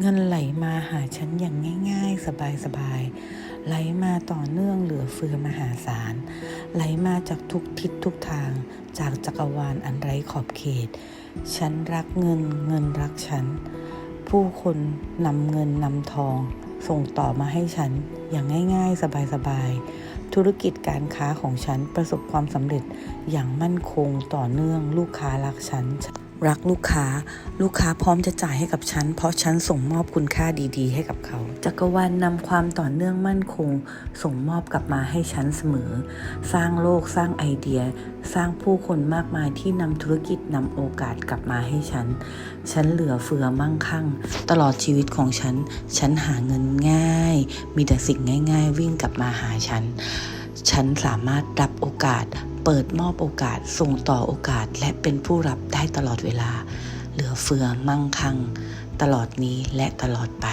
เงินไหลมาหาฉันอย่างง่าย ๆ สบายๆ ไหลมาต่อเนื่องเหลือเฟือมหาศาล ไหลมาจากทุกทิศทุกทาง จากจักรวาลอันไร้ขอบเขต ฉันรักเงิน เงินรักฉัน ผู้คนนำเงินนำทอง ส่งต่อมาให้ฉันอย่างง่าย ๆ สบายๆ ธุรกิจการค้าของฉันประสบความสำเร็จอย่างมั่นคงต่อเนื่องลูกค้ารักฉัน รักลูกค้า ลูกค้าพร้อมจะจ่ายให้กับฉัน เพราะฉันส่งมอบคุณค่าดีๆ ให้กับเขา จักรวาลนำความต่อเนื่องมั่นคง ส่งมอบกลับมาให้ฉันเสมอ สร้างโลกสร้างไอเดีย สร้างผู้คนมากมายที่นำธุรกิจนำโอกาสกลับมาให้ฉัน ฉันเหลือเฟือมั่งคั่ง ตลอดชีวิตของฉัน ฉันหาเงินง่าย มีแต่สิ่งง่าย ๆ วิ่งกลับมาหาฉัน ฉันสามารถรับโอกาส เปิดมอบโอกาสส่งต่อโอกาสและเป็นผู้รับได้ตลอดเวลา เหลือเฟือมั่งคั่ง ตลอดนี้และตลอดไป